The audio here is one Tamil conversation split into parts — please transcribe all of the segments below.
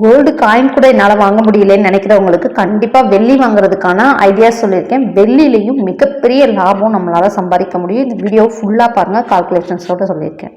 கோல்டு காயின் கூட என்னால் வாங்க முடியலன்னு நினைக்கிறவங்களுக்கு கண்டிப்பாக வெள்ளி வாங்குறதுக்கான ஐடியா சொல்லியிருக்கேன். வெள்ளிலையும் மிகப்பெரிய லாபம் நம்மளால் சம்பாதிக்க முடியும். இந்த வீடியோ ஃபுல்லாக பாருங்கள் கால்குலேஷன்ஸோட சொல்லியிருக்கேன்.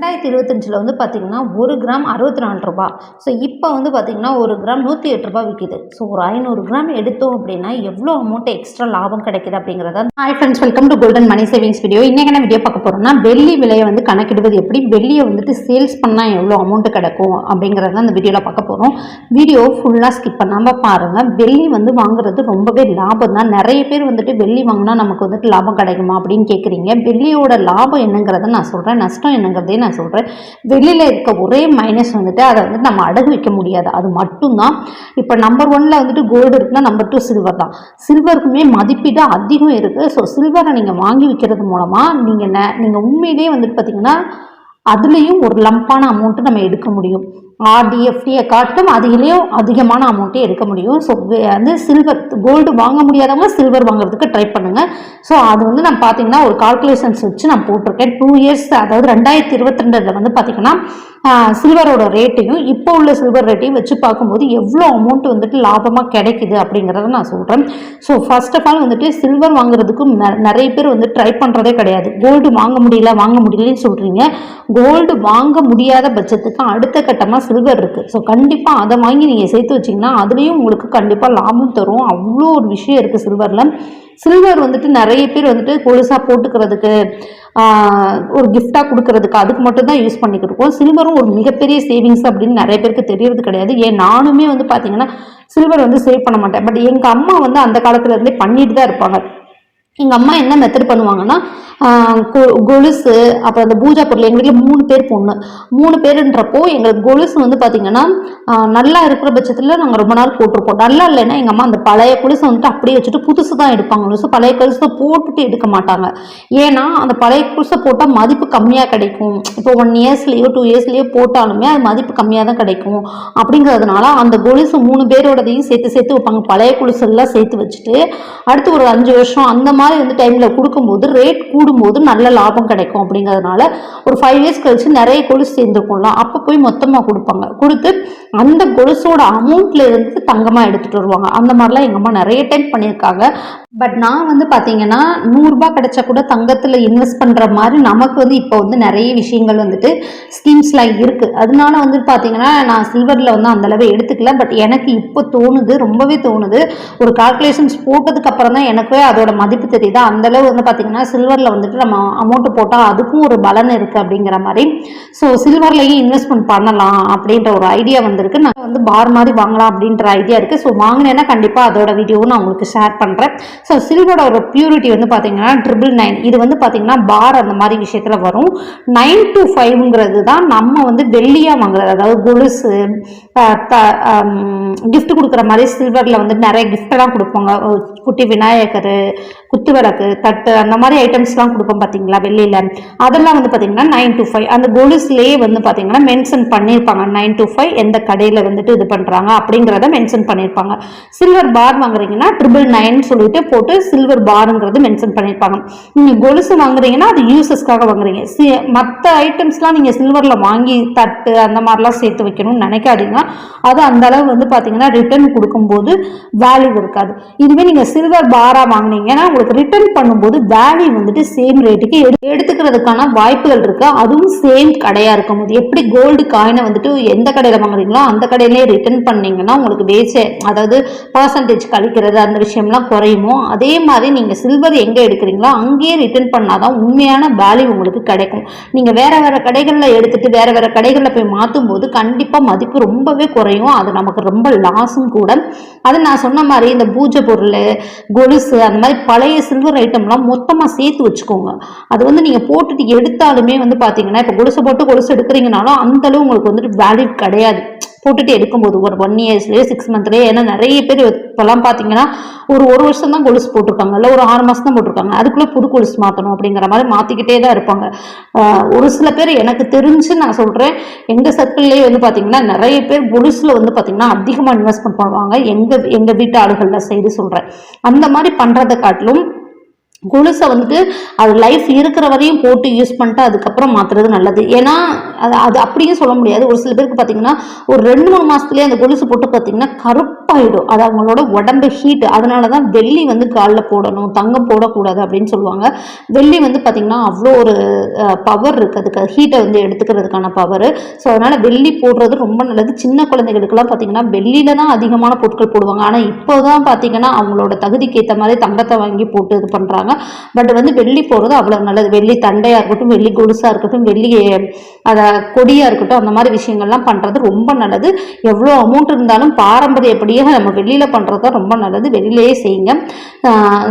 ரெண்டாயிரத்தி இருபத்தஞ்சில் வந்து பார்த்திங்கன்னா ஒரு கிராம் அறுபத்தி நாலு ரூபா. ஸோ இப்போ வந்து பார்த்திங்கன்னா ஒரு கிராம் நூற்றி எட்டு ரூபா விற்கிது ஸோ ஒரு ஐநூறு கிராம் எடுத்தோம் அப்படின்னா எவ்வளோ அமௌண்ட் எக்ஸ்ட்ரா லாபம் கிடைக்குது அப்படிங்கிறத hi friends welcome to golden money savings video இன்றைக்கான வீடியோ பார்க்க போகிறோம்னா வெள்ளி விலையை வந்து கணக்கிடுவது எப்படி? வெள்ளியை வந்துட்டு சேல்ஸ் பண்ணால் எவ்வளோ அமௌண்ட் கிடைக்கும் அப்படிங்கிறத அந்த வீடியோவில் பார்க்க போகிறோம் வீடியோ ஃபுல்லாக ஸ்கிப் பண்ணாமல் பாருங்கள் வெள்ளி வந்து வாங்குறது ரொம்பவே லாபம் தான். நிறைய பேர் வந்துட்டு வெள்ளி வாங்கினா நமக்கு வந்துட்டு லாபம் கிடைக்குமா அப்படின்னு கேட்குறீங்க வெள்ளியோட லாபம் என்னங்கிறத நான் சொல்கிறேன் நஷ்டம் என்னங்கிறதே நான் சொல்கிறேன் வெளியில் இருக்க ஒரே மைனஸ் வந்துட்டு அதை வந்துட்டு நம்ம அடகு வைக்க முடியாது. அது மட்டும்தான். இப்போ நம்பர் ஒன்ல வந்துட்டு கோல்டு இருக்குன்னா நம்பர் டூ சில்வர் தான். சில்வருக்குமே மதிப்பீடு அதிகம் இருக்குது ஸோ சில்வரை நீங்கள் வாங்கி வைக்கிறது மூலமாக நீங்கள் ந நீங்கள் உண்மையிலேயே வந்துட்டு பார்த்தீங்கன்னா அதுலேயும் ஒரு லம்பான அமௌண்ட்டு நம்ம எடுக்க முடியும். ஆர்டிஎஃப்டியை காட்டும் அதிலேயும் அதிகமான அமௌண்ட்டே எடுக்க முடியும். ஸோ வந்து சில்வர் கோல்டு வாங்க முடியாதவங்க சில்வர் வாங்குறதுக்கு ட்ரை பண்ணுங்கள் ஸோ அது வந்து நான் பார்த்தீங்கன்னா ஒரு கால்குலேஷன்ஸ் வச்சு நான் போட்டிருக்கேன். டூ இயர்ஸ் அதாவது ரெண்டாயிரத்தி இருபத்தி ரெண்டில் வந்து பார்த்தீங்கன்னா சில்வரோட ரேட்டையும் இப்போ உள்ள சில்வர் ரேட்டையும் வச்சு பார்க்கும்போது எவ்வளோ அமௌண்ட் வந்துட்டு லாபமாக கிடைக்குது அப்படிங்கிறத நான் சொல்கிறேன் ஸோ ஃபர்ஸ்ட் ஆஃப் ஆல் வந்துட்டு சில்வர் வாங்குறதுக்கு நிறைய பேர் வந்து ட்ரை பண்ணுறதே கிடையாது. கோல்டு வாங்க முடியல வாங்க முடியலன்னு சொல்கிறீங்க கோல்டு வாங்க முடியாத பட்சத்துக்கு அடுத்த கட்டமாக சில்வர் இருக்குது ஸோ கண்டிப்பாக அதை வாங்கி நீங்கள் சேர்த்து வச்சிங்கன்னா அதுலேயும் உங்களுக்கு கண்டிப்பாக லாபம் தரும். அவ்வளோ ஒரு விஷயம் இருக்குது சில்வரில். சில்வர் வந்துட்டு நிறைய பேர் வந்துட்டு கொலுசாக போட்டுக்கிறதுக்கு ஒரு கிஃப்டாக கொடுக்கறதுக்கு அதுக்கு மட்டும் தான் யூஸ் பண்ணிக்கிட்டு இருக்கோம். சில்வரும் ஒரு மிகப்பெரிய சேவிங்ஸ் அப்படின்னு நிறைய பேருக்கு தெரியறது கிடையாது. ஏன் நானுமே வந்து பார்த்தீங்கன்னா சில்வர் வந்து சேவ் பண்ண மாட்டேன். பட் எங்கள் அம்மா வந்து அந்த காலத்துலேருந்தே பண்ணிட்டு தான் இருப்பாங்க. எங்கள் அம்மா என்ன மெத்தட் பண்ணுவாங்கன்னா கொலுசு அப்புறம் அந்த பூஜா பொருள் எங்கள் வீட்டில் மூணு பேர் பொண்ணு. மூணு பேருன்றப்போ எங்களுக்கு கொலுசு வந்து பார்த்திங்கன்னா நல்லா இருக்கிற பட்சத்தில் நாங்கள் ரொம்ப நாள் போட்டிருப்போம். நல்லா இல்லைன்னா எங்கள் அம்மா அந்த பழைய கொலுசை வந்துட்டு அப்படியே வச்சுட்டு புதுசு தான் எடுப்பாங்க. கொலுசு பழைய கொலுசை போட்டுட்டு எடுக்க மாட்டாங்க. ஏன்னா அந்த பழைய கொலுசை போட்டால் மதிப்பு கம்மியாக கிடைக்கும். இப்போ ஒன் இயர்ஸ்லேயோ டூ இயர்ஸ்லேயோ போட்டாலுமே அது மதிப்பு கம்மியாக தான் கிடைக்கும். அப்படிங்கிறதுனால அந்த கொலுசு மூணு பேரோடதையும் சேர்த்து சேர்த்து வைப்பாங்க. பழைய கொலுசெல்லாம் சேர்த்து வச்சுட்டு அடுத்து ஒரு அஞ்சு வருஷம் அந்த மாதிரி வந்து டைமில் கொடுக்கும்போது ரேட் கூடும்போது நல்ல லாபம் கிடைக்கும் அப்படிங்கிறதுனால ஒரு ஃபைவ் இயர்ஸ் கழிச்சு நிறைய கொலுசு சேர்ந்துருக்கும்ல அப்போ போய் மொத்தமாக கொடுப்பாங்க. கொடுத்து அந்த கொலுசோட அமௌண்ட்ல இருந்து தங்கமாக எடுத்துகிட்டு வருவாங்க. அந்த மாதிரிலாம் எங்கள் அம்மா நிறைய டைம் பண்ணியிருக்காங்க. பட் நான் வந்து பார்த்தீங்கன்னா நூறுரூபா கிடைச்சா கூட தங்கத்தில் இன்வெஸ்ட் பண்ணுற மாதிரி நமக்கு வந்து இப்போ வந்து நிறைய விஷயங்கள் வந்துட்டு ஸ்கீம்ஸ்லாம் இருக்குது அதனால வந்து பார்த்தீங்கன்னா நான் சில்வரில் வந்து அந்தளவு எடுத்துக்கல. பட் எனக்கு இப்போ தோணுது ரொம்பவே தோணுது. ஒரு கால்குலேஷன்ஸ் போட்டதுக்கப்புறம் தான் எனக்கு அதோட மதிப்பு தெரியுது. அந்தளவு வந்து பார்த்தீங்கன்னா சில்வரில் வந்துட்டு நம்ம அமௌண்ட்டு போட்டால் அதுக்கும் ஒரு பலன் இருக்குது அப்படிங்கிற மாதிரி. ஸோ சில்வர்லேயும் இன்வெஸ்ட்மெண்ட் பண்ணலாம் அப்படின்ற ஒரு ஐடியா வந்திருக்கு. நான் வந்து பார் மாதிரி வாங்கலாம் அப்படின்ற ஐடியா இருக்குது ஸோ வாங்கினேன்னா கண்டிப்பாக அதோட வீடியோவும் நான் உங்களுக்கு ஷேர் பண்ணுறேன் ஸோ சில்வரோட ஒரு பியூரிட்டி வந்து பார்த்தீங்கன்னா ட்ரிபிள் நைன் இது வந்து பார்த்தீங்கன்னா பார் அந்த மாதிரி விஷயத்தில் வரும். நைன் டு ஃபைவ்ங்கிறது தான் நம்ம வந்து வெள்ளியாக வாங்குறது. அதாவது கொலுசு கிஃப்ட் கொடுக்குற மாதிரி சில்வரில் வந்து நிறைய கிஃப்டெல்லாம் கொடுப்பாங்க. குட்டி விநாயகர் குத்து விளக்கு தட்டு அந்த மாதிரி ஐட்டம்ஸ்லாம் கொடுப்போம் பார்த்தீங்களா வெள்ளியில். அதெல்லாம் வந்து பார்த்தீங்கன்னா நைன் டு ஃபைவ் அந்த கொலுஸ்லேயே வந்து பார்த்தீங்கன்னா மென்ஷன் பண்ணியிருப்பாங்க நைன் டு ஃபைவ் எந்த கடையில் வந்துட்டு இது பண்ணுறாங்க அப்படிங்கிறத மென்ஷன் பண்ணியிருப்பாங்க சில்வர் பார் வாங்குறீங்கன்னா ட்ரிபிள் நைன் சொல்லிட்டு போட்டு சில்வர் பாருங்கிறது மென்ஷன் பண்ணியிருப்பாங்க நீங்கள் கொலுசு வாங்குறீங்கன்னா அது யூசஸ்க்காக வாங்குறீங்க. சி மற்ற ஐட்டம்ஸ்லாம் நீங்கள் சில்வரில் வாங்கி தட்டு அந்த மாதிரிலாம் சேர்த்து வைக்கணும்னு நினைக்காதீங்க. அது அந்த அளவு வந்து பார்த்தீங்கன்னா ரிட்டர்ன் கொடுக்கும்போது வேல்யூ இருக்காது. இதுவே நீங்கள் சில்வர் பாராக வாங்கினீங்கன்னா உங்களுக்கு ரிட்டர்ன் பண்ணும்போது வேல்யூ வந்துட்டு சேம் ரேட்டுக்கு எடுத்துக்கிறதுக்கான வாய்ப்புகள் இருக்குது அதுவும் சேம் கடையாக இருக்கும். போது எப்படி கோல்டு காயினை வந்துட்டு எந்த கடையில் வாங்குறீங்களோ அந்த கடையிலே ரிட்டர்ன் பண்ணீங்கன்னா உங்களுக்கு வேஸ்ட் அதாவது பர்சன்டேஜ் கழிக்கிறது அந்த விஷயம்லாம் குறையுமோ அதே மாதிரி நீங்கள் சில்வர் எங்கே எடுக்கிறீங்களோ அங்கேயே ரிட்டர்ன் பண்ணாதான் உண்மையான வேல்யூ உங்களுக்கு கிடைக்கும். நீங்கள் வேற வேற கடைகளில் எடுத்துட்டு வேற வேற கடைகளில் போய் மாற்றும் போது கண்டிப்பாக மதிப்பு ரொம்பவே குறையும். அது நமக்கு ரொம்ப லாஸும் கூட. அது நான் சொன்ன மாதிரி இந்த பூஜை பொருள் கொலுசு அந்த மாதிரி பழைய சில்வர் ஐட்டம்லாம் மொத்தமாக சேர்த்து வச்சுக்கோங்க. அது வந்து நீங்கள் போட்டுட்டு எடுத்தாலுமே வந்து பார்த்தீங்கன்னா இப்போ கொலுசு போட்டு கொலுசு எடுக்கிறீங்கனாலும் அந்தளவு உங்களுக்கு வந்துட்டு வேல்யூ கிடையாது. போட்டுட்டு எடுக்கும்போது ஒரு ஒன் இயர்ஸ்லேயே சிக்ஸ் மந்த்லேயே ஏன்னா நிறைய பேர் இப்போலாம் பார்த்தீங்கன்னா ஒரு ஒரு வருஷம் தான் கொலுசு போட்டிருக்காங்க இல்லை ஒரு ஆறு மாதம் தான் போட்டிருக்காங்க அதுக்குள்ளே புது கொலுசு மாற்றணும் அப்படிங்கிற மாதிரி மாற்றிக்கிட்டே தான் இருப்பாங்க. ஒரு சில பேர் எனக்கு தெரிஞ்சு நான் சொல்கிறேன் எங்கள் சர்க்கிள்லேயே வந்து பார்த்தீங்கன்னா நிறைய பேர் கொலுசில் வந்து பார்த்தீங்கன்னா அதிகமாக இன்வெஸ்ட்மெண்ட் பண்ணுவாங்க. எங்கள் எங்கள் வீட்டு ஆளுகளில் செய்து சொல்கிறேன் அந்த மாதிரி பண்ணுறதை காட்டிலும் கொலுசை வந்துட்டு அது லைஃப் இருக்கிற வரையும் போட்டு யூஸ் பண்ணிட்டு அதுக்கப்புறம் மாற்றுறது நல்லது. ஏன்னா அது அது அப்படியும் சொல்ல முடியாது. ஒரு சில பேருக்கு பார்த்தீங்கன்னா ஒரு ரெண்டு மூணு மாதத்துலேயே அந்த கொலுசு போட்டு பார்த்தீங்கன்னா கருப்பு ஆகிடும் அது அவங்களோட உடம்பு ஹீட் அதனால தான் வெள்ளி வந்து காலில் போடணும் தங்கம் போடக்கூடாது அப்படின்னு சொல்லுவாங்க. வெள்ளி வந்து பார்த்திங்கன்னா அவ்வளோ ஒரு பவர் இருக்குது அதுக்கு ஹீட்டை வந்து எடுத்துக்கிறதுக்கான பவர் ஸோ அதனால் வெள்ளி போடுறது ரொம்ப நல்லது. சின்ன குழந்தைகளுக்கெல்லாம் பார்த்தீங்கன்னா வெள்ளியில தான் அதிகமான பொருட்கள் போடுவாங்க. ஆனால் இப்போ தான் பார்த்தீங்கன்னா அவங்களோட தகுதிக்கு ஏற்ற மாதிரி தங்கத்தை வாங்கி போட்டு இது பண்ணுறாங்க பட் வந்து வெள்ளி போடுறது அவ்வளோ நல்லது. வெள்ளி தண்டையாக இருக்கட்டும் வெள்ளி கொலுசாக இருக்கட்டும் வெள்ளி அதை கொடியாக இருக்கட்டும் அந்த மாதிரி விஷயங்கள்லாம் பண்ணுறது ரொம்ப நல்லது. எவ்வளோ அமௌண்ட் இருந்தாலும் பாரம்பரியப்படியே நம்ம வெளியில் பண்ணுறது தான் ரொம்ப நல்லது. வெளியிலேயே செய்யுங்க.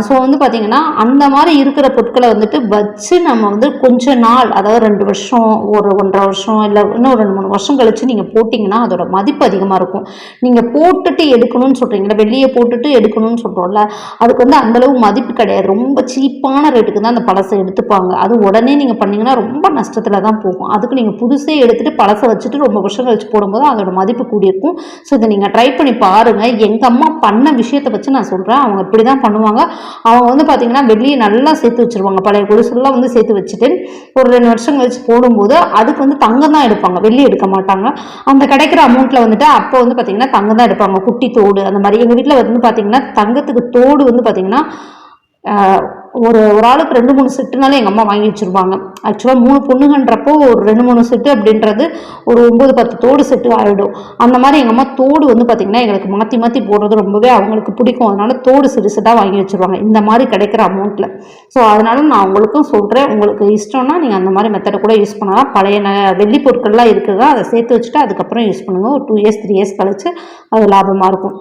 ஸோ வந்து பார்த்திங்கன்னா அந்த மாதிரி இருக்கிற பொருட்களை வந்துட்டு வச்சு நம்ம வந்து கொஞ்ச நாள் அதாவது ரெண்டு வருஷம் ஒரு ஒன்றரை வருஷம் இல்லை இன்னும் ரெண்டு மூணு வருஷம் கழித்து நீங்கள் போட்டிங்கன்னா அதோட மதிப்பு அதிகமாக இருக்கும். நீங்கள் போட்டுட்டு எடுக்கணும்னு சொல்கிறீங்களா வெளியே போட்டுட்டு எடுக்கணும்னு சொல்கிறோம்ல அதுக்கு வந்து அந்தளவு மதிப்பு கிடையாது. ரொம்ப சீப்பான ரேட்டுக்கு தான் அந்த பழசை எடுத்துப்பாங்க. அது உடனே நீங்கள் பண்ணிங்கன்னா ரொம்ப நஷ்டத்தில் தான் போகும். அதுக்கு நீங்கள் புதுசே எடுத்துகிட்டு பழசை வச்சுட்டு ரொம்ப வருஷம் கழிச்சு போடும்போது அதோட மதிப்பு கூடியிருக்கும். ஸோ இதை நீங்கள் ட்ரை பண்ணி பாருங்கள் எங்கள் அம்மா பண்ண விஷயத்தை வச்சு நான் சொல்கிறேன் அவங்க இப்படி தான் பண்ணுவாங்க. அவங்க வந்து பார்த்திங்கன்னா வெளியே நல்லா சேர்த்து வச்சுருவாங்க. பழைய கொலுசுலாம் வந்து சேர்த்து வச்சுட்டு ஒரு ரெண்டு வருஷம் கழிச்சு போடும்போது அதுக்கு வந்து தங்கம் தான் எடுப்பாங்க. வெள்ளி எடுக்க மாட்டாங்க. அந்த கிடைக்கிற அமௌண்ட்டில் வந்துட்டு அப்போ வந்து பார்த்திங்கன்னா தங்கம் தான் எடுப்பாங்க. குட்டி தோடு அந்த மாதிரி. எங்கள் வீட்டில் வந்து பார்த்திங்கன்னா தங்கத்துக்கு தோடு வந்து பார்த்திங்கன்னா ஒரு ஒரு ஆளுக்கு ரெண்டு மூணு செட்டுனாலும் எங்கள் அம்மா வாங்கி வச்சுருவாங்க ஆக்சுவலாக மூணு பொண்ணுங்கன்றப்போ ஒரு ரெண்டு மூணு செட்டு அப்படின்றது ஒரு ஒம்பது பத்து தோடு செட்டு ஆகிடும் அந்த மாதிரி எங்கள் அம்மா தோடு வந்து பார்த்திங்கன்னா எங்களுக்கு மாற்றி மாற்றி போடுறது ரொம்பவே அவங்களுக்கு பிடிக்கும். அதனால தோடு சிறு செட்டாக வாங்கி வச்சுருவாங்க. இந்த மாதிரி கிடைக்கிற அமௌண்ட்டில் ஸோ அதனால நான் உங்களுக்கும் சொல்கிறேன் உங்களுக்கு இஷ்டம்னா நீங்கள் அந்த மாதிரி மெத்தடை கூட யூஸ் பண்ணலாம். பழைய வெள்ளி பொருட்கள்லாம் இருக்குதா அதை சேர்த்து வச்சுட்டு அதுக்கப்புறம் யூஸ் பண்ணுங்கள் ஒரு டூ இயர்ஸ் த்ரீ இயர்ஸ் கழிச்சு அது லாபமாக இருக்கும்.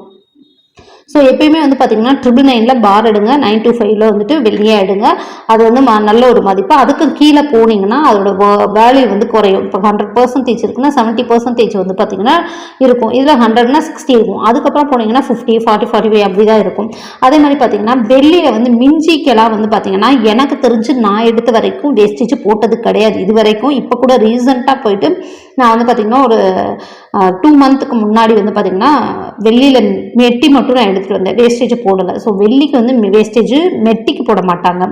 ஸோ எப்பயுமே வந்து பார்த்தீங்கன்னா ட்ரிபிள் நைனில் பார் எடுங்க நைன் டூ ஃபைவ்ல வந்துட்டு வெளியே எடுங்க. அது வந்து நல்ல ஒரு மதிப்பு. அதுக்கு கீழே போனீங்கன்னா அதோட வேல்யூ வந்து குறையும். இப்போ ஹண்ட்ரட் பர்சன்டேஜ் இருக்குன்னா செவன்ட்டி பர்சன்டேஜ் வந்து பார்த்தீங்கன்னா இருக்கும். இதில் ஹண்ட்ரட்னா சிக்ஸ்டி இருக்கும். அதுக்கப்புறம் போனீங்கன்னா ஃபிஃப்டி ஃபார்ட்டி ஃபார்ட்டி ஃபைவ் அப்படி தான் இருக்கும். அதே மாதிரி பார்த்தீங்கன்னா வெள்ளியில் வந்து மிஞ்சிக்கெல்லாம் வந்து பார்த்தீங்கன்னா எனக்கு தெரிஞ்சு நான் எடுத்த வரைக்கும் வேஸ்டேஜ் போட்டது கிடையாது. இது வரைக்கும் இப்போ கூட ரீசெண்டாக போயிட்டு நான் வந்து பார்த்திங்கன்னா ஒரு டூ மந்த்துக்கு முன்னாடி வந்து பார்த்திங்கன்னா வெள்ளியில் மெட்டி மட்டும் நான் எடுத்துகிட்டு வந்தேன். வேஸ்டேஜ் போடலை. ஸோ வெள்ளிக்கு வந்து வேஸ்டேஜ் மெட்டிக்கு போட மாட்டாங்க.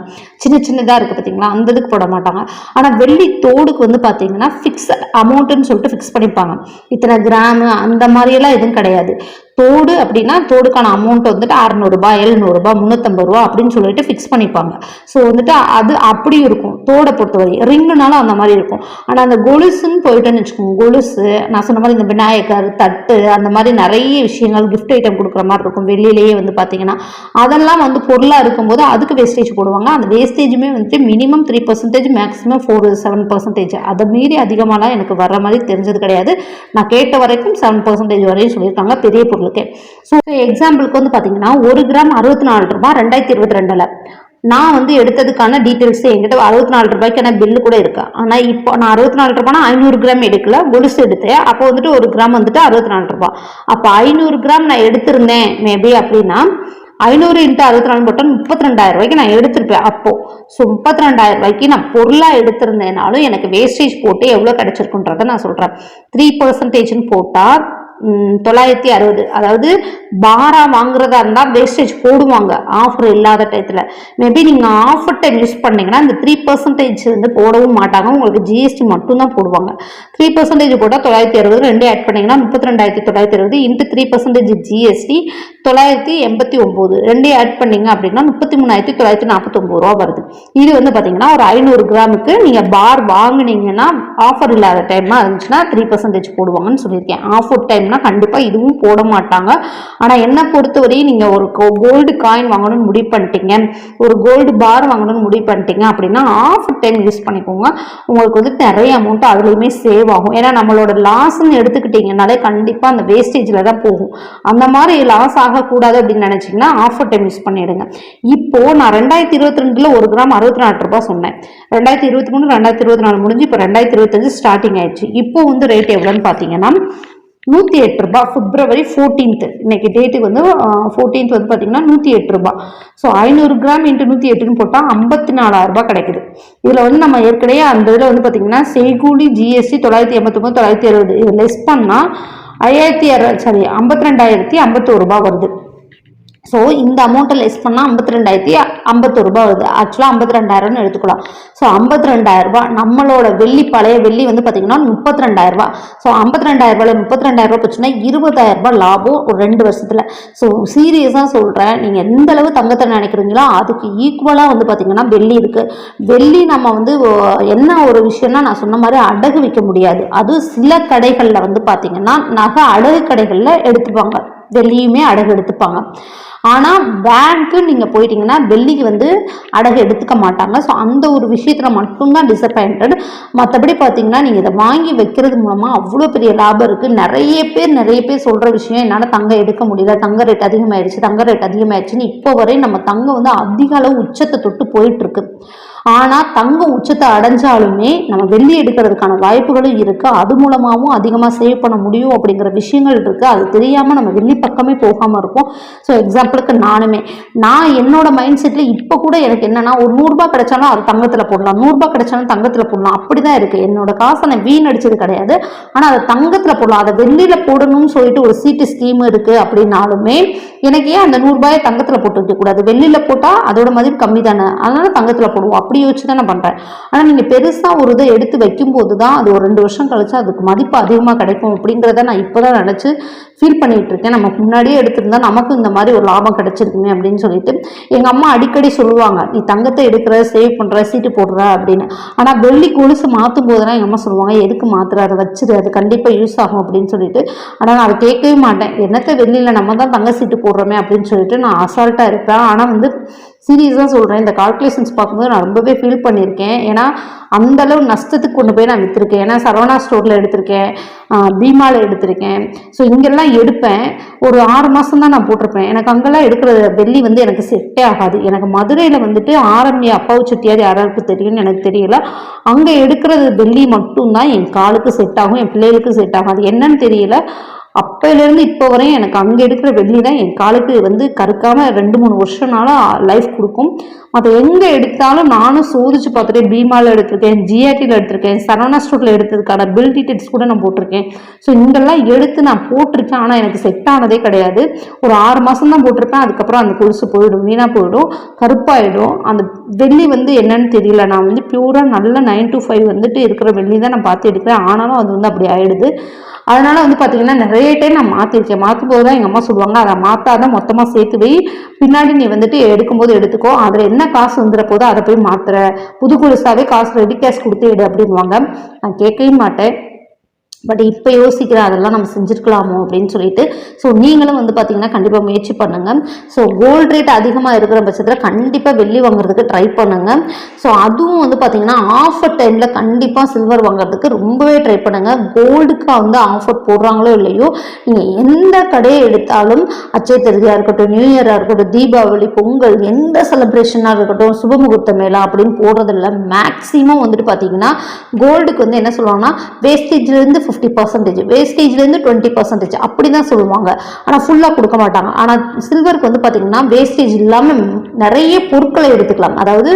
சின்ன சின்னதாக இருக்குது பார்த்திங்களா அந்த இதுக்கு போட மாட்டாங்க. ஆனால் வெள்ளி தோடுக்கு வந்து பார்த்திங்கன்னா ஃபிக்ஸ் அமௌண்ட்டுன்னு சொல்லிட்டு ஃபிக்ஸ் பண்ணிப்பாங்க. இத்தனை கிராமு அந்த மாதிரியெல்லாம் எதுவும் கிடையாது. தோடு அப்படின்னா தோடுக்கான அமௌண்ட் வந்துட்டு அறநூறுபா எழுநூறுபா முந்நூற்றம்பது ரூபா அப்படின்னு சொல்லிட்டு ஃபிக்ஸ் பண்ணிப்பாங்க. ஸோ வந்துட்டு அது அப்படி இருக்கும். தோடை பொறுத்தவரை ரிங்குனாலும் அந்த மாதிரி இருக்கும். ஆனால் அந்த கொலுசுன்னு போயிட்டோன்னு வச்சுக்கோங்க. கொலுசு நான் சொன்ன மாதிரி இந்த விநாயகர் தட்டு அந்த மாதிரி நிறைய விஷயங்கள் கிஃப்ட் ஐட்டம் கொடுக்குற மாதிரி இருக்கும். வெளியிலேயே வந்து பார்த்தீங்கன்னா அதெல்லாம் வந்து பொருளாக இருக்கும்போது அதுக்கு வேஸ்டேஜ் போடுவாங்க. அந்த வேஸ்டேஜுமே வந்துட்டு minimum three percentage maximum four seven percentage அதை மீறி அதிகமாகலாம் எனக்கு வர மாதிரி தெரிஞ்சது கிடையாது. நான் கேட்ட வரைக்கும் செவன் பர்சன்டேஜ் வரையும் சொல்லியிருக்காங்க. பெரிய பொருள் உங்களுக்கு ஸோ எக்ஸாம்பிளுக்கு வந்து பார்த்தீங்கன்னா ஒரு கிராம் அறுபத்தி நாலு ரூபாய் ரெண்டாயிரத்தி இருபத்தி ரெண்டில். நான் வந்து எடுத்ததுக்கான டீட்டெயில்ஸ் என்கிட்ட அறுபத்தி நாலு ரூபாய்க்கான பில்லு கூட இருக்கு. ஆனால் இப்போ நான் அறுபத்தி நாலு ரூபாய்னா ஐநூறு கிராம் எடுக்கல கொலுசு எடுத்தேன். அப்போ வந்துட்டு ஒரு கிராம் வந்துட்டு அறுபத்தி நாலு ரூபாய். அப்போ ஐநூறு கிராம் நான் எடுத்திருந்தேன் மேபி அப்படின்னா ஐநூறு இன்ட்டு அறுபத்தி நாலு போட்டால் முப்பத்தி ரெண்டாயிரம் ரூபாய்க்கு நான் எடுத்திருப்பேன் அப்போ. ஸோ முப்பத்தி ரெண்டாயிரம் ரூபாய்க்கு நான் பொருளாக எடுத்திருந்தேனாலும் எனக்கு வேஸ்டேஜ் போட்டு எவ்வளோ கிடைச்சிருக்குன்றதை நான் சொல்கிறேன் த்ரீ பர்சன்டேஜ்னு போட்டால் தொள்ளாயிரத்தி அறுபது. அதாவது பாரா வாங்குறதா இருந்தால் வேஸ்டேஜ் போடுவாங்க. ஆஃபர் இல்லாத டயத்தில். மேபி நீங்கள் ஆஃபர் டைம் யூஸ் பண்ணீங்கன்னா இந்த த்ரீ பர்சன்டேஜ் வந்து போடவும் மாட்டாங்க. உங்களுக்கு ஜிஎஸ்டி மட்டும்தான் போடுவாங்க. த்ரீ பர்சன்டேஜ் போட்டால் தொள்ளாயிரத்தி அறுபது ரெண்டு ஆட் பண்ணிங்கன்னா முப்பத்தி ரெண்டாயிரத்தி தொள்ளாயிரத்தி அறுபது இன்ட்டு த்ரீ பர்சன்டேஜ் ஜிஎஸ்டி தொள்ளாயிரத்தி எண்பத்தி ஒம்பது ரெண்டே ஆட் பண்ணீங்க அப்படின்னா முப்பத்தி மூணாயிரத்தி தொள்ளாயிரத்தி நாற்பத்தொம்பது ரூபா வருது. இது வந்து பார்த்தீங்கன்னா ஒரு ஐநூறு கிராமுக்கு நீங்கள் பார் வாங்கினீங்கன்னா ஆஃபர் இல்லாத டைமாக இருந்துச்சுன்னா த்ரீ பர்சன்டேஜ் போடுவாங்கன்னு சொல்லியிருக்கேன். ஆஃபர் டைம்னா கண்டிப்பாக இதுவும் போட மாட்டாங்க. ஆனால் என்ன பொறுத்தவரையும் நீங்கள் ஒரு கோல்டு காயின் வாங்கணும்னு முடிவு பண்ணிட்டீங்க. ஒரு கோல்டு பார் வாங்கணும்னு முடிவு பண்ணிட்டீங்க அப்படின்னா ஆஃபர் டைம் யூஸ் பண்ணிக்கோங்க. உங்களுக்கு வந்து நிறைய அமௌண்ட் அதுலேயுமே சேவ் ஆகும். ஏன்னா நம்மளோட லாஸ்ன்னு எடுத்துக்கிட்டிங்கனாலே கண்டிப்பாக அந்த வேஸ்டேஜில் தான் போகும். அந்த மாதிரி லாஸ் ஆகக்கூடாது அப்படின்னு நினச்சிங்கன்னா ஆஃபர் டைம் யூஸ் பண்ணிடுங்க. இப்போது நான் ரெண்டாயிரத்தி இருபத்தி ரெண்டில் ஒரு கிராம் அறுபத்தி நாலு ரூபாய் சொன்னேன். ரெண்டாயிரத்தி இருபத்தி மூணு ரெண்டாயிரத்தி இருபத்தி நாலு முடிஞ்சு இப்போ ரெண்டாயிரத்தி இருபத்தஞ்சு ஸ்டார்டிங் ஆயிடுச்சு. இப்போ வந்து ரேட் எவ்வளோன்னு பார்த்தீங்கன்னா நூற்றி எட்டு ரூபா பிப்ரவரி ஃபோர்டீன்த்து இன்னைக்கு டேட்டுக்கு வந்து ஃபோர்டீன்த் வந்து பார்த்தீங்கன்னா நூற்றி எட்டு ரூபா. ஸோ ஐநூறு கிராம் இன்ட்டு நூற்றி எட்டுன்னு போட்டால் ஐம்பத்தி நாலாயிரம் ரூபாய் கிடைக்குது. இதில் வந்து நம்ம ஏற்கனவே அந்த இதில் வந்து பார்த்தீங்கன்னா செய்கூலி ஜிஎஸ்டி தொள்ளாயிரத்தி எண்பத்தொம்பது தொள்ளாயிரத்தி அறுபது. இது லெஸ் பண்ணால் ஐயாயிரத்தி சாரி ஐம்பத்தி ரெண்டாயிரத்தி ஐம்பத்தோரு ரூபாய் வருது. ஸோ இந்த அமௌண்ட்டை லெஸ் பண்ணால் ஐம்பத்தி ரெண்டாயிரத்தி ஐம்பத்தொரு ரூபா வருது. ஆக்சுவலாக ஐம்பத்தி ரெண்டாயிரம்னு எடுத்துக்கலாம். ஸோ ஐம்பத்தி ரெண்டாயிரரூபா நம்மளோட வெள்ளி பழைய வெள்ளி வந்து பார்த்திங்கன்னா முப்பத்தி ரெண்டாயிரரூபா ஸோ ஐம்பத்தி ரெண்டாயிரரூபாயில் முப்பத்தி ரெண்டாயிரரூபா போச்சுன்னா இருபதாயிரம் ரூபாய் லாபம் ஒரு ரெண்டு வருஷத்தில். ஸோ சீரியஸாக சொல்கிறேன் நீங்கள் எந்த அளவு தங்கத்தை நினைக்கிறீங்களோ அதுக்கு ஈக்குவலாக வந்து பார்த்தீங்கன்னா வெள்ளி இருக்குது வெள்ளி நம்ம வந்து என்ன ஒரு விஷயம்னா நான் சொன்ன மாதிரி அடகு விற்க முடியாது. அது சில கடைகளில் வந்து பார்த்திங்கன்னா நகை அடகு கடைகளில் எடுத்துப்பாங்க. வெள்ளியுமே அடகு எடுத்துப்பாங்க. ஆனால் பேங்க்கு நீங்கள் போயிட்டீங்கன்னா வெள்ளிக்கு வந்து அடகு எடுத்துக்க மாட்டாங்க. ஸோ அந்த ஒரு விஷயத்தில் மட்டும்தான் டிசப்பாயிண்டட் மற்றபடி பார்த்தீங்கன்னா நீங்கள் இதை வாங்கி வைக்கிறது மூலமாக அவ்வளோ பெரிய லாபம் இருக்குது நிறைய பேர் நிறைய பேர் சொல்கிற விஷயம் என்னால் தங்கம் எடுக்க முடியல. தங்க ரேட் அதிகமாயிடுச்சு தங்க ரேட் அதிகமாயிடுச்சுன்னு இப்போ வரை நம்ம தங்கம் வந்து அதிக அளவு உச்சத்தை தொட்டு போயிட்டுருக்கு ஆனால் தங்கம் உச்சத்தை அடைஞ்சாலுமே நம்ம வெள்ளி எடுக்கிறதுக்கான வாய்ப்புகளும் இருக்குது அது மூலமாகவும் அதிகமாக சேவ் பண்ண முடியும் அப்படிங்கிற விஷயங்கள் இருக்குது அது தெரியாமல் நம்ம வெள்ளி பக்கமே போகாமல் இருக்கும் ஸோ எக்ஸாம்பிளுக்கு நானுமே. நான் என்னோட மைண்ட் செட்ல இப்போ கூட எனக்கு என்னன்னா ஒரு நூறுரூபா கிடைச்சாலும் அது தங்கத்தில் போடலாம். நூறுரூபா கிடைச்சாலும் தங்கத்தில் போடலாம். அப்படி தான் இருக்குது என்னோட காசை நான் வீணடிச்சது கிடையாது. ஆனால் அதை தங்கத்தில் போடலாம். அதை வெள்ளியில் போடணும்னு சொல்லிட்டு ஒரு சீட்டு ஸ்கீம் இருக்குது அப்படின்னாலுமே எனக்கு ஏன் அந்த நூறுரூபாயை தங்கத்தில் போட்டு வைக்கக்கூடாது வெள்ளியில் போட்டால் அதோட மதிப்பு கம்மி தானே. அதனால தங்கத்தில் போடுவோம். அப்படி யோசிச்சு தான் நான் பண்ணுறேன் ஆனால் நீங்கள் பெருசாக ஒரு இதை எடுத்து வைக்கும்போது தான் அது ஒரு ரெண்டு வருஷம் கழிச்சு அதுக்கு மதிப்பு அதிகமாக கிடைக்கும் அப்படிங்கிறத நான் இப்போ தான் நினச்சி ஃபீல் பண்ணிகிட்டு இருக்கேன் நம்ம முன்னாடியே எடுத்திருந்தா நமக்கு இந்த மாதிரி ஒரு லாபம் கிடைச்சிருக்குமே அப்படின்னு சொல்லிட்டு எங்கள் அம்மா அடிக்கடி சொல்லுவாங்க நீ தங்கத்தை எடுக்கிற சேவ் பண்ணுற சீட்டு போடுற அப்படின்னு. ஆனால் வெள்ளி கொலுசு மாற்றும் போதெல்லாம் எங்கள் அம்மா சொல்லுவாங்க எதுக்கு மாத்துற? அதை வச்சிரு அது கண்டிப்பாக யூஸ் ஆகும் அப்படின்னு சொல்லிட்டு. ஆனால் நான் அதை கேட்கவே மாட்டேன். என்னத்தை வெள்ளியில் நம்ம தான் தங்க சீட்டு போடுறோமே அப்படின்னு சொல்லிட்டு நான் அசால்ட்டாக இருப்பேன். ஆனால் வந்து சீரியஸாக சொல்கிறேன் இந்த கால்குலேஷன்ஸ் பார்க்கும்போது நான் ரொம்பவே ஃபீல் பண்ணியிருக்கேன். ஏன்னா அந்த அளவு நஷ்டத்துக்கு கொண்டு போய் நான் விற்றுருக்கேன் ஏன்னா சரவணா ஸ்டோரில் எடுத்திருக்கேன். பீமாவில் எடுத்திருக்கேன். ஸோ இங்கெல்லாம் எடுப்பேன். ஒரு ஆறு மாதம் தான் நான் போட்டிருப்பேன். எனக்கு அங்கெல்லாம் எடுக்கிற வெள்ளி வந்து எனக்கு செட்டே ஆகாது. எனக்கு மதுரையில் வந்துட்டு ஆரம்பி அப்பாவு செட்டியார் யாராருக்கு தெரியும்னு எனக்கு தெரியல. அங்கே எடுக்கிறது வெள்ளி மட்டும்தான் என் காலுக்கு செட் ஆகும் என் பிள்ளைகளுக்கு செட் ஆகும் அது என்னன்னு தெரியல. அப்போலேருந்து இப்போ வரையும் எனக்கு அங்கே எடுக்கிற வெள்ளி தான் என் காலுக்கு வந்து கருக்காமல் ரெண்டு மூணு வருஷம்னால லைஃப் கொடுக்கும். மற்ற எங்கே எடுத்தாலும் நானும் சோதிச்சு பார்த்துட்டேன் பீமாவில் எடுத்திருக்கேன் ஜிஆர்டியில் எடுத்திருக்கேன் சரவணா ஸ்டோரில் எடுத்ததுக்கான பில் டீட்டெயில்ஸ் கூட நான் போட்டிருக்கேன். ஸோ இங்கெல்லாம் எடுத்து நான் போட்டிருக்கேன் ஆனால் எனக்கு செட் ஆனதே கிடையாது. ஒரு ஆறு மாதம் தான் போட்டிருப்பேன் அதுக்கப்புறம் அந்த கொலுசு போயிடும் வீணாக போயிடும் கருப்பாயிடும். அந்த வெள்ளி வந்து என்னன்னு தெரியல. நான் வந்து பியூராக நல்ல நைன் டு ஃபைவ் வந்துட்டு இருக்கிற வெள்ளி தான் நான் பார்த்து எடுக்கிறேன். ஆனாலும் அது வந்து அப்படி ஆயிடுது. அதனால வந்து பார்த்தீங்கன்னா நிறைய டைம் நான் மாற்றிருக்கேன் மாற்றும் போது தான் எங்கள் அம்மா சொல்லுவாங்க அதை மாற்றாத மொத்தமாக சேர்த்து போய் பின்னாடி நீ வந்துட்டு எடுக்கும்போது எடுத்துக்கோ. அதில் என்ன காசு வந்துட போதோ அதை போய் மாற்றுற புது குழுசாவே காசு ரெடி கேஷ் கொடுத்து எடு அப்படின்வாங்க நான் கேட்கவே மாட்டேன். பட் இப்போ யோசிக்கிற அதெல்லாம் நம்ம செஞ்சுருக்கலாமோ அப்படின்னு சொல்லிட்டு ஸோ நீங்களும் வந்து பார்த்தீங்கன்னா கண்டிப்பாக முயற்சி பண்ணுங்க. ஸோ கோல்ட் ரேட் அதிகமாக இருக்கிற பட்சத்தில் கண்டிப்பாக வெள்ளி வாங்குறதுக்கு ட்ரை பண்ணுங்க. ஸோ அதுவும் வந்து பார்த்தீங்கன்னா ஆஃபர் டைமில் கண்டிப்பாக சில்வர் வாங்குறதுக்கு ரொம்பவே ட்ரை பண்ணுங்க. கோல்டுக்கு வந்து ஆஃபர் போடுறாங்களோ இல்லையோ நீங்கள் எந்த கடையை எடுத்தாலும் அச்சய திருதியாக இருக்கட்டும் நியூ இயராக இருக்கட்டும் தீபாவளி பொங்கல் எந்த செலிப்ரேஷனாக இருக்கட்டும் சுபமுகூர்த்த மேலா அப்படின்னு போடுறதில்ல. மேக்ஸிமம் வந்துட்டு பார்த்தீங்கன்னா கோல்டுக்கு வந்து என்ன சொல்லுவாங்கன்னா வேஸ்டேஜ்லேருந்து ஃபிஃப்டி பர்சன்டேஜ் வேஸ்டேஜ்லேருந்து டுவெண்ட்டி பர்சன்டேஜ் அப்படி தான் சொல்லுவாங்க. ஆனால் ஃபுல்லாக கொடுக்க மாட்டாங்க. ஆனால் சில்வருக்கு வந்து பார்த்திங்கன்னா வேஸ்டேஜ் இல்லாமல் நிறைய பொருட்களை எடுத்துக்கலாம். அதாவது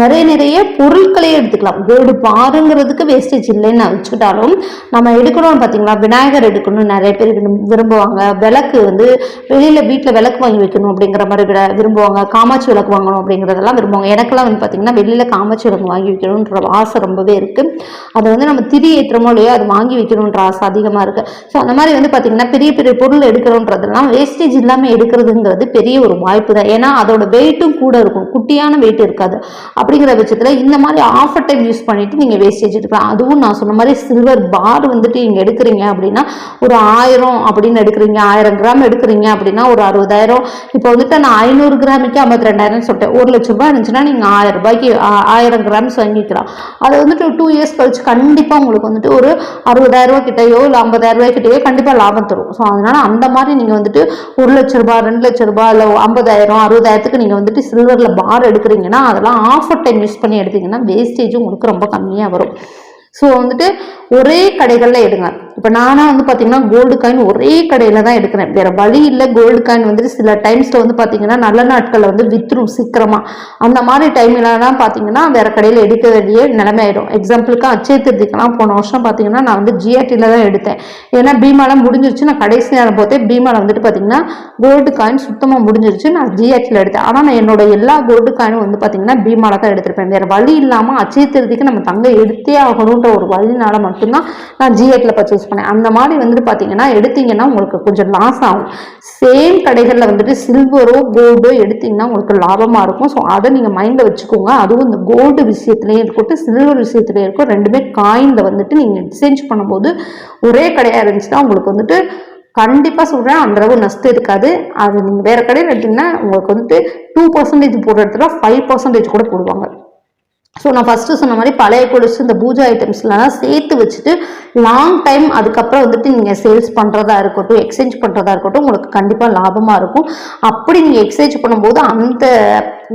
நிறைய நிறைய பொருட்களே எடுத்துக்கலாம். கோல்டு பாருங்கிறதுக்கு வேஸ்டேஜ் இல்லைன்னு நான் வச்சுக்கிட்டாலும் நம்ம எடுக்கணும்னு பார்த்தீங்கன்னா விநாயகர் எடுக்கணும்னு நிறைய பேர் விரும்புவாங்க. விளக்கு வந்து வெளியில் வீட்டில் விளக்கு வாங்கி வைக்கணும் அப்படிங்கிற மாதிரி விட விரும்புவாங்க. காமாட்சி விளக்கு வாங்கணும் அப்படிங்கிறதெல்லாம் விரும்புவாங்க. எனக்கெல்லாம் வந்து பார்த்தீங்கன்னா வெளியில் காமாட்சி விளக்கு வாங்கி வைக்கணுன்ற ஆசை ரொம்பவே இருக்குது அதை வந்து நம்ம திரி ஏற்றுறமோ இல்லையோ அது வாங்கி வைக்கணுன்ற ஆசை அதிகமாக இருக்குது ஸோ அந்த மாதிரி வந்து பார்த்திங்கன்னா பெரிய பெரிய பொருள் எடுக்கிறோன்றதுலாம் வேஸ்டேஜ் இல்லாமல் எடுக்கிறதுங்கிறது பெரிய ஒரு வாய்ப்பு தான் ஏன்னா அதோட வெயிட்டும் கூட இருக்கும். குட்டியான வெயிட் இருக்காது. அப்படிங்கிற பட்சத்தில் இந்த மாதிரி ஆஃபர் டைம் யூஸ் பண்ணிட்டு நீங்கள் வேஸ்டேஜ் எடுக்கலாம். அதுவும் நான் சொன்ன மாதிரி சில்வர் பார் வந்துட்டு நீங்கள் எடுக்கிறீங்க அப்படின்னா ஒரு ஆயிரம் அப்படின்னு எடுக்கிறீங்க ஆயிரம் கிராம் எடுக்கிறீங்க அப்படின்னா ஒரு அறுபதாயிரம். இப்போ வந்துட்டு நான் ஐநூறு கிராமுக்கு ஐம்பத்தி ரெண்டாயிரம் சொல்லிட்டேன். ஒரு லட்ச ரூபாய் இருந்துச்சுன்னா நீங்கள் ஆயிரம் ரூபாய்க்கு ஆயிரம் கிராம்ஸ் வாங்கிக்கலாம். அது வந்துட்டு டூ இயர்ஸ் கழிச்சு கண்டிப்பாக உங்களுக்கு வந்துட்டு ஒரு அறுபதாயிரம் ரூபாய் கிட்டயோ இல்லை ஐம்பதாயிரம் ரூபாய் கண்டிப்பாக லாபம் தரும். ஸோ அதனால அந்த மாதிரி நீங்கள் வந்துட்டு ஒரு லட்ச ரூபாய் ரெண்டு லட்ச ரூபாய் இல்லை ஐம்பதாயிரம் அறுபதாயிரத்துக்கு நீங்கள் வந்துட்டு சில்வரில் பார் எடுக்கிறீங்கன்னா அதெல்லாம் ஆஃபர் டைம் யூஸ் பண்ணி எடுத்தீங்கன்னா வேஸ்டேஜும் உங்களுக்கு ரொம்ப கம்மியாக வரும். ஸோ வந்துட்டு ஒரே கடைகளில் எடுங்க. இப்போ நானா வந்து பாத்தீங்கன்னா கோல்டு காயின் ஒரே கடையில் தான் எடுக்கிறேன். வேற வழி இல்லை கோல்டு காயின் வந்துட்டு சில டைம்ஸ்ல வந்து பாத்தீங்கன்னா நல்ல நாட்கள்ல வந்து வித்துரும் சீக்கிரமாக அந்த மாதிரி டைம்லலாம் பார்த்தீங்கன்னா வேற கடையில் எடுக்க வேண்டிய நிலைமை ஆயிடும். எக்ஸாம்பிளுக்கு அச்சய திருதிக்கெல்லாம் போன வருஷம் பாத்தீங்கன்னா நான் வந்து ஜிஆர்டில தான் எடுத்தேன். ஏன்னா பீமாலாம் முடிஞ்சிருச்சு. நான் கடைசி நேரம் போதே பீமால வந்துட்டு பார்த்தீங்கன்னா கோல்டு காயின் சுத்தமாக முடிஞ்சிருச்சு. நான் ஜிஆர்டில எடுத்தேன். ஆனால் நான் என்னோட எல்லா கோல்டு காயினும் வந்து பார்த்தீங்கன்னா பீமால தான் எடுத்திருப்பேன். வேற வழி இல்லாமல் அச்சய திருதிக்கு நம்ம தங்க எடுத்தே ஆகணுன்ற ஒரு வழினால மட்டும்தான் நான் ஜிஎட்டில் பர்ச்சேஸ் பண்ணேன். அந்த மாதிரி வந்துட்டு பார்த்தீங்கன்னா எடுத்தீங்கன்னா உங்களுக்கு கொஞ்சம் லாஸ் ஆகும். சேம் கடைகளில் வந்துட்டு சில்வரோ கோல்டோ எடுத்தீங்கன்னா உங்களுக்கு லாபமாக இருக்கும். ஸோ அதை நீங்கள் மைண்டில் வச்சுக்கோங்க. அதுவும் இந்த கோல்டு விஷயத்துலேயும் இருக்கட்டும் சில்வர் விஷயத்துலேயும் இருக்கும் ரெண்டுமே காயினில் வந்துட்டு நீங்கள் எக்ஸ்சேஞ்ச் பண்ணும்போது ஒரே கடையாக இருந்துச்சுன்னா உங்களுக்கு வந்துட்டு கண்டிப்பாக சொல்கிறேன் அந்த அளவு நஷ்டம் இருக்காது. அது நீங்கள் வேறு கடையில் எடுத்திங்கன்னா உங்களுக்கு வந்துட்டு டூ பர்சன்டேஜ் போடுற இடத்துல ஃபைவ் பர்சன்டேஜ் கூட போடுவாங்க. ஸோ நான் ஃபஸ்ட்டு சொன்ன மாதிரி பழைய கொலுசு இந்த பூஜா ஐட்டம்ஸ்லாம் சேர்த்து வச்சுட்டு லாங் டைம் அதுக்கப்புறம் வந்துட்டு நீங்கள் சேல்ஸ் பண்ணுறதா இருக்கட்டும் எக்ஸ்சேஞ்ச் பண்ணுறதா இருக்கட்டும் உங்களுக்கு கண்டிப்பாக லாபமாக இருக்கும். அப்படி நீங்கள் எக்ஸ்சேஞ்ச் பண்ணும்போது அந்த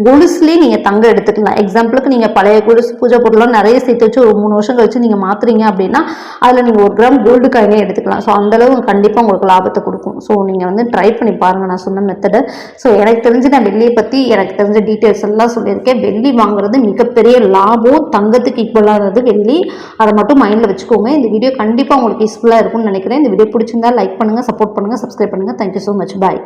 கொலுசுலேயே நீங்கள் தங்க எடுத்துக்கலாம். எக்ஸாம்பிளுக்கு நீங்கள் பழைய கொலுசு பூஜை பொருள்லாம் நிறைய சேர்த்து வச்சு ஒரு மூணு வருஷம் கழிச்சு நீங்கள் மாற்றுறீங்க அப்படின்னா அதில் நீங்கள் ஒரு கிராம் கோல்டு காயினே எடுத்துக்கலாம். ஸோ அந்தளவு கண்டிப்பாக உங்களுக்கு லாபத்தை கொடுக்கும். ஸோ நீங்கள் வந்து ட்ரை பண்ணி பாருங்கள் நான் சொன்ன மெத்தடை ஸோ எனக்கு தெரிஞ்சு நான் வெள்ளியை பற்றி எனக்கு தெரிஞ்ச டீட்டெயில்ஸ் எல்லாம் சொல்லியிருக்கேன். வெள்ளி வாங்குறது மிகப்பெரிய லாபம். தங்கத்துக்கு ஈக்குவலானது வெள்ளி. அதை மட்டும் மைண்டில் வச்சுக்கோங்க. இந்த வீடியோ கண்டிப்பாக உங்களுக்கு யூஸ்ஃபுல்லாக இருக்கும்னு நினைக்கிறேன். இந்த வீடியோ பிடிச்சிருந்தா லைக் பண்ணுங்கள் சப்போர்ட் பண்ணுங்கள் சப்ஸ்கிரைப் பண்ணுங்கள் தேங்க்யூ ஸோ மச் பாய்